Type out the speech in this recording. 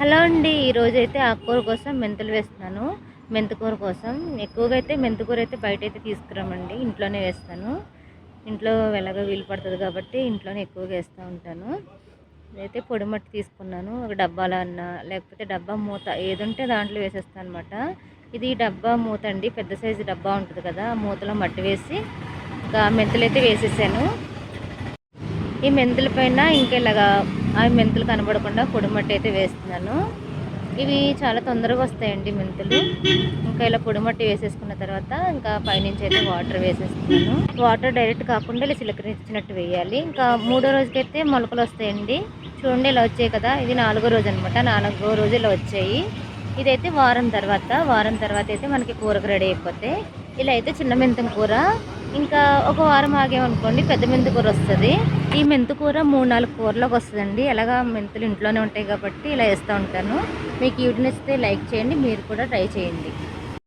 Hello అండి ఈరోజైతే ఆకుకూర కోసం మెంతులు వేస్తున్నాను. మెంతుకూర కోసం. ఎక్కువగా అయితే మెంతుకూర అయితే బయట అయితే తీసుకురామండి ఇంట్లోనే వేస్తాను. ఇంట్లో వెలగా వీలు పడుతుంది కాబట్టి ఇంట్లోనే ఎక్కువగా వేస్తూ ఉంటాను. అయితే పొడి మట్టి తీసుకున్నాను ఒక డబ్బాలో అన్న లేకపోతే డబ్బా మూత ఏది ఉంటే దాంట్లో వేసేస్తాను అనమాట ఇది డబ్బా మూత అండి పెద్ద సైజు డబ్బా ఉంటుంది కదా మూతలో మట్టి వేసి ఇంకా మెంతులు అయితే వేసేసాను. ఈ మెంతుల పైన ఇంకా ఇలాగా ఆ మెంతులు కనబడకుండా పొడిమట్టి అయితే వేస్తున్నాను. ఇవి చాలా తొందరగా వస్తాయండి మెంతులు. ఇంకా ఇలా పొడిమట్టి వేసేసుకున్న తర్వాత ఇంకా పైనుంచి అయితే వాటర్ వేసేస్తున్నాను. వాటర్ డైరెక్ట్ కాకుండా ఇలా చిలకరించినట్టు వేయాలి. ఇంకా మూడో రోజుకైతే మొలకలు వస్తాయండి. చూడండి ఇలా వచ్చాయి కదా. ఇది నాలుగో రోజు అనమాట నాలుగో రోజు ఇలా వచ్చాయి. ఇదైతే వారం తర్వాత. వారం తర్వాత అయితే మనకి కూరకు రెడీ అయిపోతే ఇలా అయితే చిన్న మెంతం కూర ఇంకా ఒక వారం ఆగేమనుకోండి పెద్ద మెంతికూర వస్తుంది. ఈ మెంతికూర మూడు నాలుగు కూరలోకి వస్తుందండి. ఎలాగా మెంతులు ఇంట్లోనే ఉంటాయి కాబట్టి ఇలా వేస్తూ ఉంటాను. మీకు ఈ నచ్చితే లైక్ చేయండి మీరు కూడా ట్రై చేయండి.